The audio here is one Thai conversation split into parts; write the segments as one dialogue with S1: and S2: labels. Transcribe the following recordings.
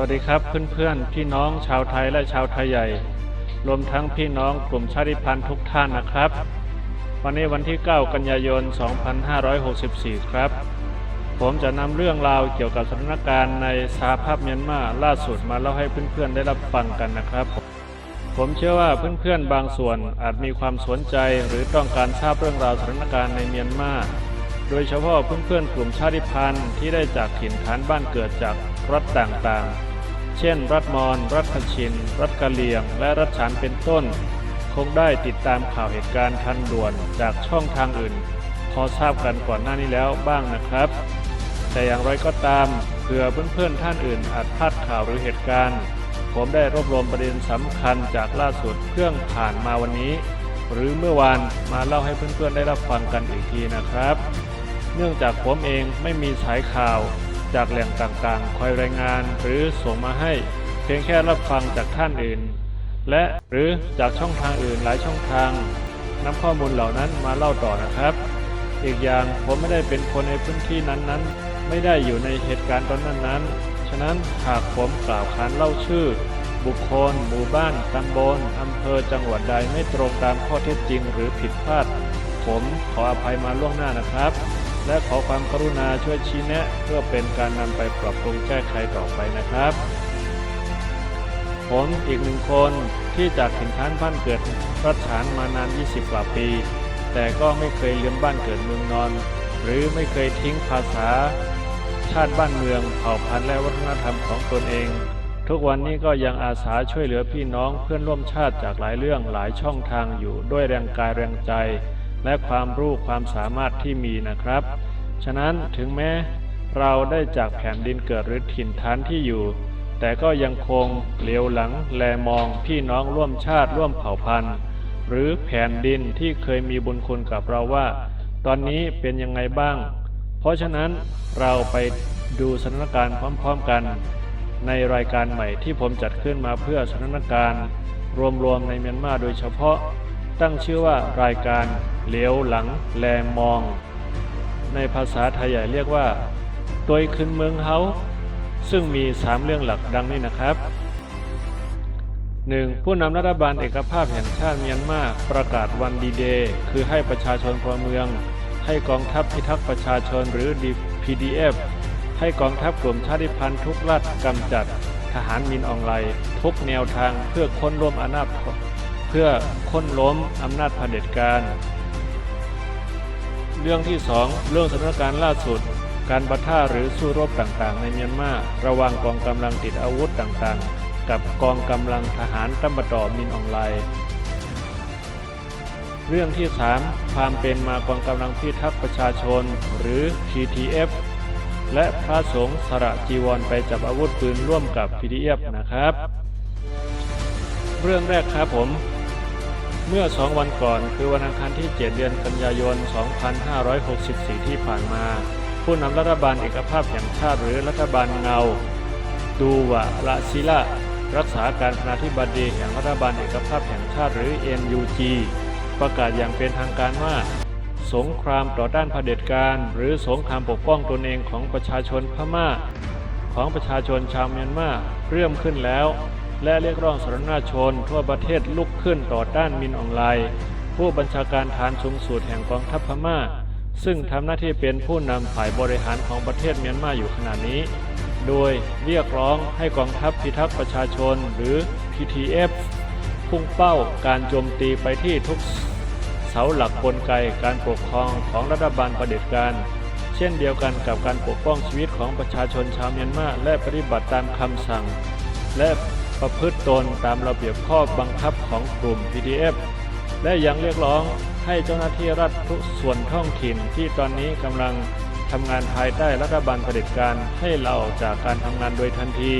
S1: วัสดีครับเพื่อนๆพี่น้องชาวไทยและชาวไทยใหญ่ รวมทั้งพี่น้องกลุ่มชาติพันธุ์ทุกท่านนะครับ วันนี้วันที่ 9 กันยายน 2564 ครับ ผมจะนำเรื่องราวเกี่ยวกับสถานการณ์ในสหภาพเมียนมาล่าสุดมาเล่าให้เพื่อนๆได้รับฟังกันนะครับ ผมเชื่อว่าเพื่อนๆบางส่วนอาจมีความสนใจหรือต้องการทราบเรื่องราวสถานการณ์ในเมียนมา โดยเฉพาะเพื่อนๆกลุ่มชาติพันธุ์ที่ได้จากถิ่นฐานบ้านเกิดจากรัฐต่างๆ เช่น รัฐมอญรัฐคชิน รัฐกะเหรี่ยง และรัฐฉานเป็นต้น คงได้ติดตามข่าวเหตุการณ์ทันด่วนจากช่องทางอื่น พอทราบกันก่อนหน้านี้แล้วบ้างนะครับ แต่อย่างไรก็ตามเผื่อเพื่อนๆท่านอื่นอาจพลาดข่าวหรือเหตุการณ์ ผมได้รวบรวมประเด็นสำคัญจากล่าสุดเครื่องผ่านมาวันนี้ หรือเมื่อวานมาเล่าให้เพื่อนๆได้รับฟังกันอีกทีนะครับ เนื่องจากผมเองไม่มีสายข่าวจากแหล่งต่างๆ คอยรายงานหรือส่งมาให้ เพียงแค่รับฟังจากท่านอื่น และหรือจากช่องทางอื่นหลายช่องทางนำข้อมูลเหล่านั้นมาเล่าต่อนะครับ อีกอย่างผมไม่ได้เป็นคนในพื้นที่นั้นๆ ไม่ได้อยู่ในเหตุการณ์ตอนนั้นๆ ฉะนั้นหากผมกล่าวขานเล่าชื่อ บุคคล หมู่บ้าน ตำบลอำเภอจังหวัดใดไม่ตรงตามข้อเท็จจริงหรือผิดพลาด ผมขออภัยมาล่วงหน้านะครับ และขอความกรุณาช่วยชี้แนะ เพื่อเป็นการนำไปปรับปรุงแก้ไขต่อไปนะครับ ผมอีกหนึ่งคนที่จากถิ่นฐานบ้านเกิดรัฐฉานมานาน 20 กว่าปี แต่ก็ไม่เคยลืมบ้านเกิดเมืองนอน หรือไม่เคยทิ้งภาษา ชาติบ้านเมืองเผ่าพันธุ์และวัฒนธรรมของตนเอง ทุกวันนี้ก็ยังอาสาช่วยเหลือพี่น้องเพื่อนร่วมชาติจากหลายเรื่องหลายช่องทางอยู่ด้วยแรงกายแรงใจ และความรู้ความสามารถที่มีนะครับ ฉะนั้นถึงแม้เราได้จากแผ่นดินเกิดหรือถิ่นฐานที่อยู่ แต่ก็ยังคงเหลียวหลังแลมองพี่น้องร่วมชาติร่วมเผ่าพันธุ์ หรือแผ่นดินที่เคยมีบุญคุณกับเราว่า ตอนนี้เป็นยังไงบ้าง เพราะฉะนั้นเราไปดูสถานการณ์พร้อม ๆกัน ในรายการใหม่ที่ผมจัดขึ้นมาเพื่อสถานการณ์ รวมๆในเมียนมาโดยเฉพาะ ตั้งชื่อว่ารายการเหลียวหลังแลมอง ในภาษาไทยใหญ่เรียกว่าตัวขึ้นเมืองเฮาซึ่งมีสามเรื่องหลักดังนี้นะครับ 1. ผู้นำรัฐบาลเอกภาพแห่งชาติเมียนมาประกาศวันดีเดย์คือให้ประชาชนพลเมือง ให้กองทัพพิทักษ์ประชาชนหรือ PDF ให้กองทัพกลุ่มชาติพันธุ์ทุกรัฐกำจัด ทหารมินออนไลน์ทุกแนวทางเพื่อค้นล้มอำนาจ พื่อค้นล้มอำนาจเผด็จการ เรื่องที่ 2 เรื่องสถานการณ์ล่าสุด การปะทะหรือสู้รบต่างๆ ในเมียนมาระหว่างกองกำลังติดอาวุธต่างๆ กับกองกำลังทหารตำบดอมินออนไลน์เรื่องที่ 3 ความเป็นมากองกำลังพิทักษ์ประชาชนหรือ PTF และพระสงฆ์สระจีวรไปจับอาวุธปืนร่วมกับ PDF นะครับ เรื่องแรกครับผม เมื่อสองวันก่อนคือวันอังคารที่ 7 เดือนกันยายน 2564 ที่ผ่านมา ผู้นำรัฐบาลเอกภาพแห่งชาติหรือรัฐบาลเงา ดูวะละศิละรักษาการประธานาธิบดีแห่งรัฐบาลเอกภาพแห่งชาติหรือ NUG ประกาศอย่างเป็นทางการว่า สงครามต่อต้านเผด็จการ หรือสงครามปกป้องตนเองของประชาชนพม่า ของประชาชนชาวเมียนมาเริ่มขึ้นแล้ว และเรียกร้องสาธารณชน ทั่วประเทศลุกขึ้นต่อต้านมินออนไลน์ผู้บัญชาการฐานสูงสุดแห่งกองทัพพม่า ซึ่งทำหน้าที่เป็นผู้นำฝ่ายบริหารของประเทศเมียนมาอยู่ขณะนี้ โดยเรียกร้องให้กองทัพพิทักษ์ประชาชนหรือ PTF พุ่งเป้าการโจมตีไปที่ทุกเสาหลักกลไกการปกครองของรัฐบาลเด็จการ เช่นเดียวกันกับการปกป้องชีวิตของประชาชนชาวเมียนมาและปฏิบัติตามคำสั่ง และ ประพฤติตนตามระเบียบข้อบังคับของกลุ่ม PDF และยังเรียกร้องให้เจ้าหน้าที่รัฐทุกส่วนท้องถิ่นที่ตอนนี้กำลังทำงานภายใต้รัฐบาลเผด็จการให้เลาออกจากการทำงานโดยทันที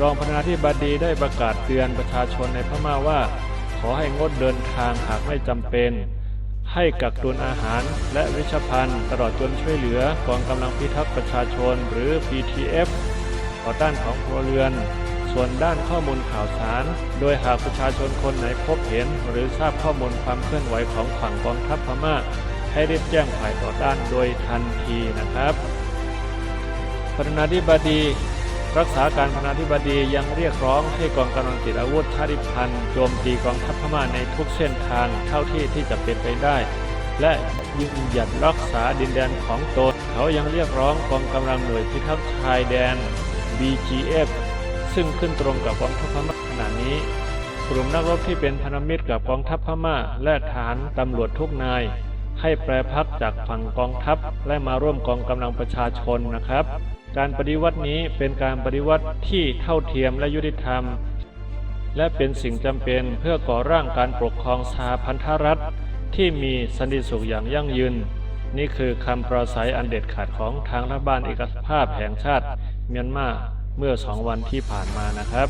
S1: รองประธานาธิบดีได้ประกาศเตือนประชาชนในพม่าว่า ขอให้งดเดินทางหากไม่จำเป็น ให้กักตุนอาหารและวิชภัณฑ์ตลอดจนช่วยเหลือกองกำลังพิทักษ์ประชาชนหรือ PTF ต่อต้านของครัวเรือน ส่วนด้านข้อมูลข่าวสาร โดยหากประชาชนคนไหนพบเห็น หรือทราบข้อมูลความเคลื่อนไหวของฝั่งกองทัพพม่า ให้รีบแจ้งฝ่ายต่อต้านโดยทันทีนะครับประธานาธิบดี รักษาการพนาธิบดียังเรียกร้องให้กองกำลังติดอาวุธชาติพันธ์โจมตีกองทัพพม่าในทุกเส้นทางเท่าที่ที่จะเป็นไปได้ และยืนหยัดรักษาดินแดนของตน เขายังเรียกร้องกองกำลังหน่วยพิทักษ์ชายแดน BGF ซึ่งขึ้นตรงกับกองทัพพม่าขณะนี้กลุ่มนักรบที่เป็นพันธมิตรกับกองทัพพม่าและฐานตำรวจทุกนาย ให้แปรพักจากฝั่งกองทัพและมาร่วมกองกำลังประชาชนนะครับ การปฏิวัตินี้เป็นการปฏิวัติที่เท่าเทียมและยุติธรรม และเป็นสิ่งจำเป็นเพื่อก่อร่างการปกครองสหพันธรัฐ ที่มีสันติสุขอย่างยั่งยืน นี่คือคำปราศัยอันเด็ดขาดของทางรัฐบาลเอกภาพแห่งชาติ เมียนมา เมื่อสองวันที่ผ่านมานะครับ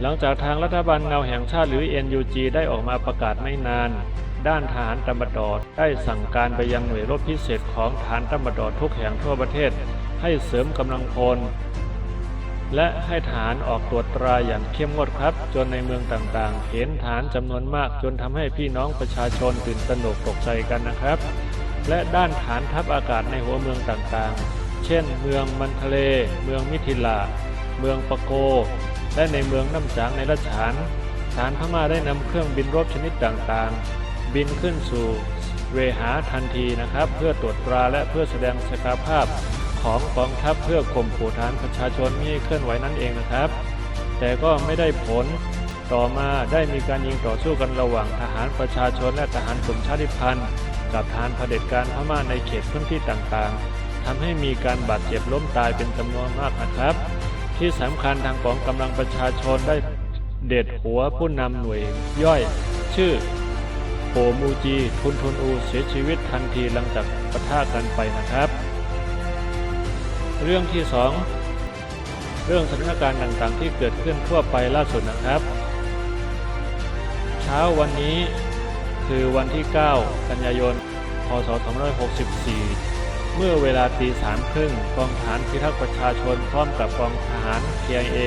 S1: หลังจากทางรัฐบาลเงาแห่งชาติหรือ NUG ได้ออกมาประกาศไม่นาน ด้านทหารตำรวจได้สั่งการไปยังหน่วยรบพิเศษของฐานตำรวจทุกแห่งทั่วประเทศ ให้เสริมกำลังพลและให้ฐานออกตรวจตราอย่างเข้มงวดครับ จนในเมืองต่างๆ เห็นฐานจำนวนมากจนทำให้พี่น้องประชาชนตื่นตระหนกตกใจกันนะครับ และด้านฐานทัพอากาศในหัวเมืองต่างๆ เช่น เมืองมันทะเล เมืองมิถิลา เมืองปะโก และในเมืองน้ำจางในรัชฉานฐานพม่าได้นำเครื่องบินรบชนิดต่างๆ บินขึ้นสู่เวหาทันทีนะครับ เพื่อตรวจตราและเพื่อแสดงศักยภาพของกองทัพเพื่อข่มขู่ฐานประชาชนม่ให้เคลื่อนไหวนั่นเองนะครับ แต่ก็ไม่ได้ผลต่อมาได้มีการยิงต่อสู้กันระหว่างทหารประชาชนและทหารกลุ่มชาติพันธุ์ กับทหารเผด็จการพม่าในเขตพื้นที่ต่างๆ ทำให้มีการบาดเจ็บล้มตายเป็นจำนวนมากนะครับ ที่สำคัญทางกองกำลังประชาชนได้เด็ดหัวผู้นำหน่วยย่อย ชื่อโปมูจีทุนทุนอูเสียชีวิตทันทีหลังจากปะทะกันไปนะครับ เรื่องที่ 2 เรื่องสถานการณ์ต่างๆ ที่เกิดขึ้นทั่วไปล่าสุดนะครับ เช้าวันนี้คือวันที่ 9 กันยายน พศ 2564 เมื่อเวลาตีสามครึ่งกองฐานพิทักษ์ประชาชนพร้อมกับกองทหาร KIA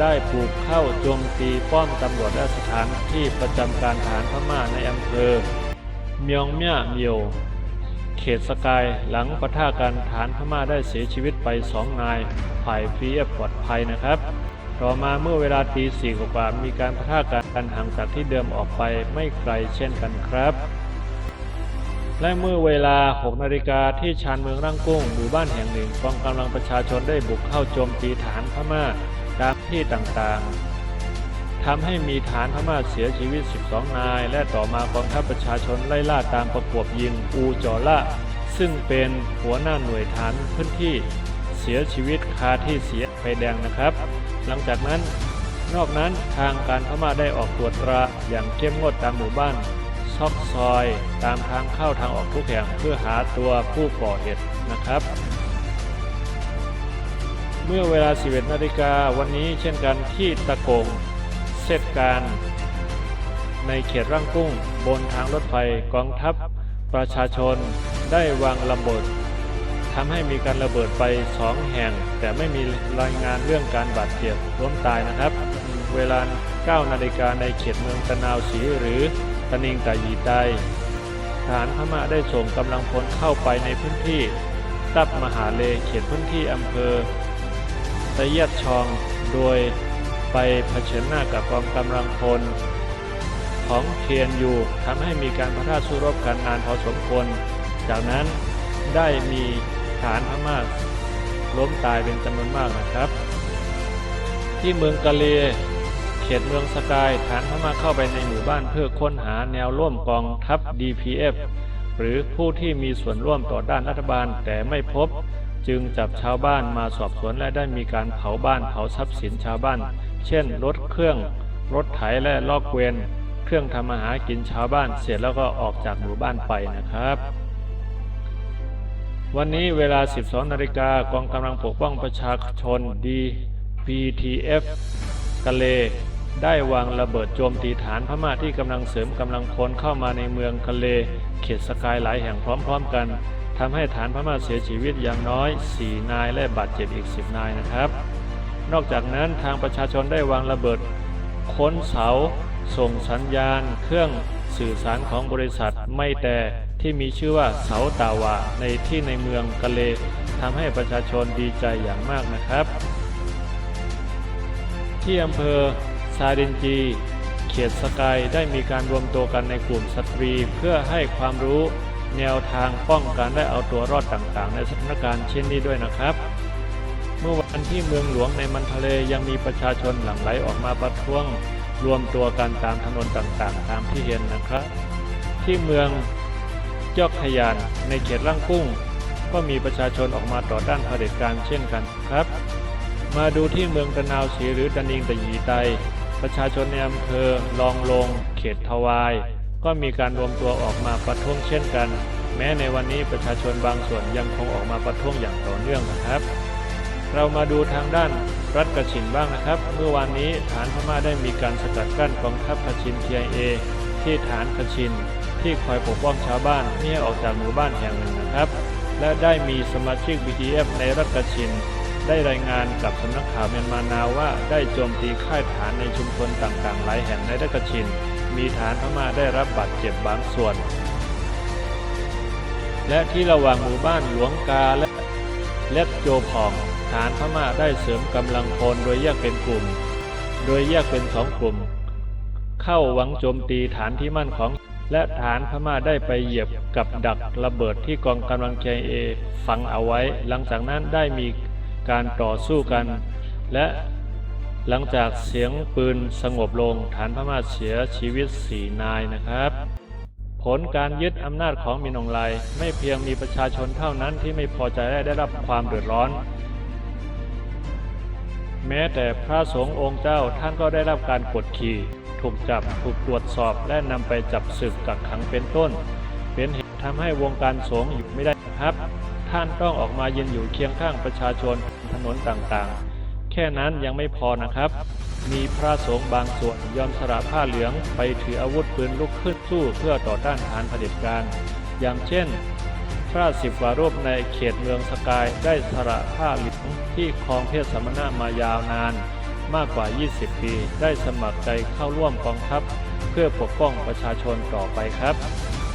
S1: ได้ปลูกเข้าโจมตีป้อมตำรวจและสถานที่ประจำการทหารพม่าในอำเภอ เมียงเมียเมียวเขตสกายหลังปะทะกันฐานพม่าได้เสียชีวิตไปสองนายฝ่ายฟรีปลอดภัยนะครับ ต่อมาเมื่อเวลาตีสี่กว่ามีการปะทะกันห่างจากที่เดิมออกไปไม่ไกลเช่นกันครับ และเมื่อเวลา 6 นาฬิกาที่ชานเมืองร่างกุ้งหมู่บ้านแห่งหนึ่งกองกำลังประชาชนได้บุกเข้าโจมตีฐานพม่าตามที่ต่างๆทำให้มีฐานพม่าเสียชีวิต 12 นาย และต่อมากองทัพประชาชนไล่ล่าตามประกบยิงอูจอละซึ่งเป็นหัวหน้าหน่วยฐานพื้นที่เสียชีวิตคาที่เสียไฟแดงนะครับ หลังจากนั้นนอกนั้นทางการพม่าได้ออกตรวจตราอย่างเข้มงวดตามหมู่บ้าน ซอกซอย ตามทางเข้าทางออกทุกแห่งเพื่อหาตัวผู้ก่อเหตุนะครับ เมื่อเวลา 11นาฬิกาวันนี้เช่นกันที่ตะโกงเซตการ ในเขตร่างกุ้ง บนทางรถไฟกองทัพ ประชาชนได้วางระเบิดทำให้มีการระเบิดไป 2 แห่ง แต่ไม่มีรายงานเรื่องการบาดเจ็บล้มตายนะครับ เวลา 9 นาฬิกาในเขตเมืองตะนาวศรีหรือ นิงตายีใต้ทหารพม่าได้ส่งกำลังพลเข้าไปในพื้นที่ตับมหาเลเขตพื้นที่อำเภอตะยียดชอง โดยไปเผชิญหน้ากับกองกำลังพล ของเคียนอยู่ทำให้มีการพะทะสู้รบกันนานพอสมควร จากนั้นได้มีฐานพม่าล้มตายเป็นจำนวนมากนะครับ ที่เมืองกะเล เขตเมืองสกาย ฐานพม่าเข้าไปในหมู่บ้านเพื่อค้นหาแนวร่วมกองทัพ DPF หรือผู้ที่มีส่วนร่วมต่อด้านรัฐบาลแต่ไม่พบ จึงจับชาวบ้านมาสอบสวนและได้มีการเผาบ้านเผาทรัพย์สินชาวบ้าน เช่น รถเครื่อง รถไถและลอกเกวียนเครื่องทำอาหารกินชาวบ้านเสร็จแล้วก็ออกจากหมู่บ้านไปนะครับวันนี้เวลา 12 นาฬิกากองกำลังปกป้องประชาชน DPTF กะเล ได้วางระเบิดโจมตีฐานพม่าที่กำลังเสริมกำลังพลเข้ามาในเมืองกะเล เขตสกายหลายแห่งพร้อมๆกันทำให้ฐานพม่าเสียชีวิตอย่างน้อย 4 นายและบาดเจ็บอีก 10 นายนะครับ นอกจากนั้นทางประชาชนได้วางระเบิดค้นเสา ส่งสัญญาณ เครื่องสื่อสารของบริษัทไม่แต่ที่มีชื่อว่าเสาตาวาในที่ในเมืองกะเลทำให้ประชาชนดีใจอย่างมากนะครับ ที่อำเภอ ซาดินจี เขตสกายได้มีการรวมตัวกันในกลุ่มสตรี เพื่อให้ความรู้แนวทางป้องกันและเอาตัวรอดต่างๆ ในสถานการณ์เช่นนี้ด้วยนะครับ เมื่อวันที่เมืองหลวงในมันทะเลยังมีประชาชนหลั่งไหลออกมาประท้วง รวมตัวกันตามถนนต่างๆ ตามที่เห็นนะครับ ที่เมืองยอกขยานในเขตล่างกุ้ง ก็มีประชาชนออกมาต่อต้านเผด็จการเช่นกันครับ มาดูที่เมืองตะนาวศรีหรือตะนิงตะหยีไต ประชาชนในอำเภอลองลง เขตทวาย ก็มีการรวมตัวออกมาประท้วงเช่นกัน แม้ในวันนี้ประชาชนบางส่วนยังคงออกมาประท้วงอย่างต่อเนื่องนะครับ เรามาดูทางด้านรัฐกระชินบ้างนะครับ เมื่อวานนี้ฐานพม่าได้มีการสกัดกั้นกองทัพกระชิน TIA ที่ฐานกระชิน ที่คอยปกป้องชาวบ้านไม่ให้ออกจากหมู่บ้านแห่งหนึ่งนะครับ และได้มีสมาชิก BTF ในรัฐกระชิน ได้รายงานกับสำนักข่าวเมียนมานาว่าได้โจมตีค่ายฐานในชุมชนต่างๆ หลายแห่งในรักชิน มีฐานพม่าได้รับบาดเจ็บบางส่วน และที่ระหว่างหมู่บ้านหลวงกาและเล็ดโจพอง ฐานพม่าได้เสริมกำลังพลโดยแยกเป็นกลุ่ม โดยแยกเป็นสองกลุ่ม เข้าหวังโจมตีฐานที่มั่นของและฐานพม่าได้ไปเหยียบกับดักระเบิดที่กองกำลังเคเอฝังเอาไว้ หลังจากนั้นได้มี การต่อสู้กัน และหลังจากเสียงปืนสงบลงฐานพม่าเสียชีวิตสี่นายนะครับ ผลการยึดอำนาจของมินองไลไม่เพียงมีประชาชนเท่านั้นที่ไม่พอใจและได้รับความเดือดร้อน แม้แต่พระสงฆ์องค์เจ้าท่านก็ได้รับการกดขี่ถูกจับถูกตรวจสอบและนำไปจับศึกกักขังเป็นต้น เป็นเหตุทำให้วงการสงฆ์อยู่ไม่ได้ครับ ท่านต้องออกมายืนอยู่เคียงข้างประชาชนถนนต่างๆ แค่นั้นยังไม่พอนะครับ มีพระสงฆ์บางส่วนยอมสละผ้าเหลืองไปถืออาวุธปืนลุกขึ้นสู้เพื่อต่อต้านฐานเผด็จการ อย่างเช่น พระสิบวารูปในเขตเมืองสกายได้สละผ้าเหลืองที่ครองเพศสมณะมายาวนานมากกว่า 20 ปี ได้สมัครใจเข้าร่วมกองทัพ เพื่อปกป้องประชาชนต่อไปครับ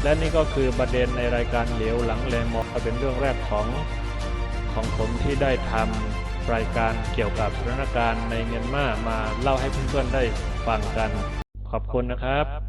S1: และนี่ก็คือประเด็นในรายการเหลียวหลังแลมองเป็นเรื่องแรกของของผมที่ได้ทำรายการเกี่ยวกับสถานการณ์ในเมียนมามาเล่าให้เพื่อนๆได้ฟังกัน ขอบคุณนะครับ